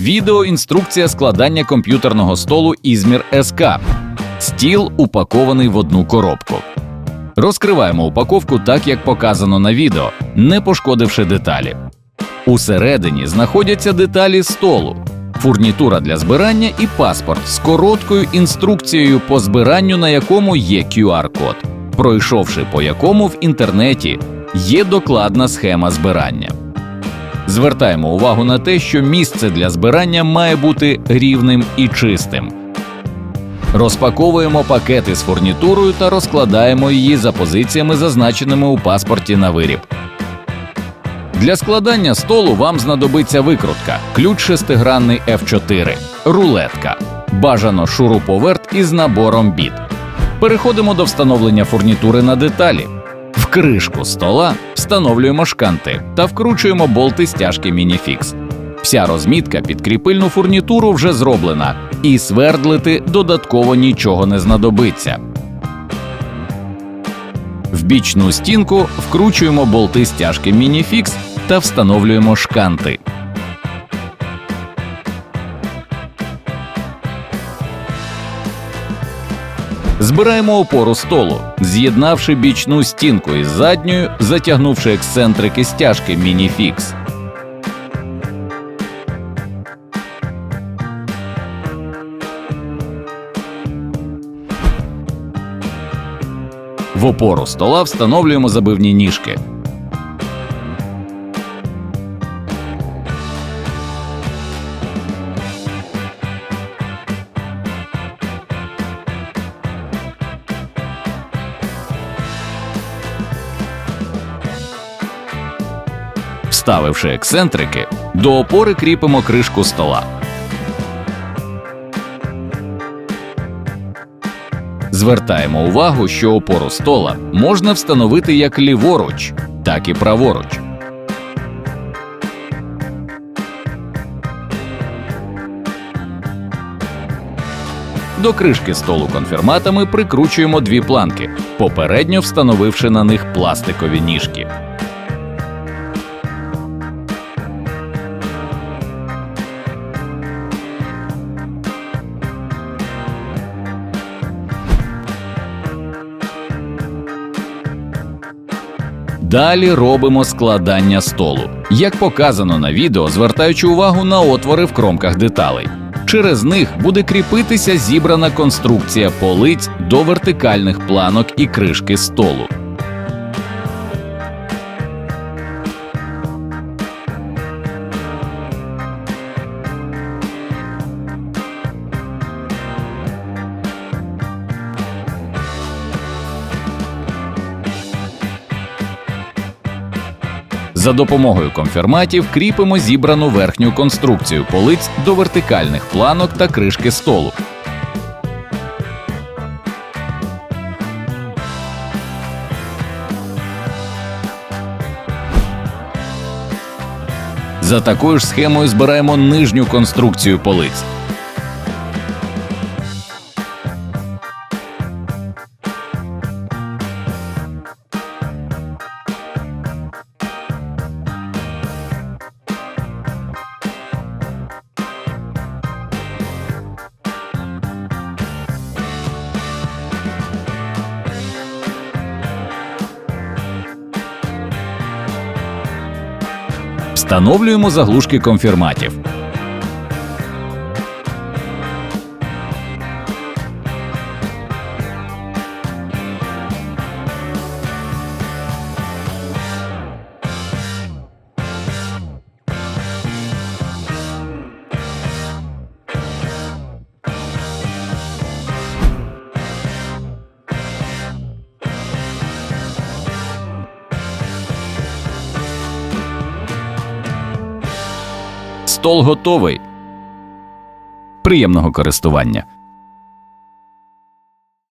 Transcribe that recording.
Відео інструкція складання комп'ютерного столу Ізмір СК. Стіл упакований в одну коробку. Розкриваємо упаковку так, як показано на відео, не пошкодивши деталі. Усередині знаходяться деталі столу, фурнітура для збирання і паспорт з короткою інструкцією по збиранню, на якому є QR-код, пройшовши по якому в інтернеті є докладна схема збирання. Звертаємо увагу на те, що місце для збирання має бути рівним і чистим. Розпаковуємо пакети з фурнітурою та розкладаємо її за позиціями, зазначеними у паспорті на виріб. Для складання столу вам знадобиться викрутка, ключ шестигранний F4, рулетка, бажано шуруповерт із набором біт. Переходимо до встановлення фурнітури на деталі. Кришку стола встановлюємо шканти та вкручуємо болти стяжки Мініфікс. Вся розмітка під кріпильну фурнітуру вже зроблена, і свердлити додатково нічого не знадобиться. В бічну стінку вкручуємо болти стяжки Мініфікс та встановлюємо шканти. Збираємо опору столу, з'єднавши бічну стінку із задньою, затягнувши ексцентрики стяжки Мініфікс. В опору стола встановлюємо забивні ніжки. Вставивши ексцентрики, до опори кріпимо кришку стола. Звертаємо увагу, що опору стола можна встановити як ліворуч, так і праворуч. До кришки столу конфірматами прикручуємо дві планки, попередньо встановивши на них пластикові ніжки. Далі робимо складання столу, як показано на відео, звертаючи увагу на отвори в кромках деталей. Через них буде кріпитися зібрана конструкція полиць до вертикальних планок і кришки столу. За допомогою конфірматів кріпимо зібрану верхню конструкцію полиць до вертикальних планок та кришки столу. За такою ж схемою збираємо нижню конструкцію полиць. Встановлюємо заглушки конфірматів. Стол готовий. Приємного користування.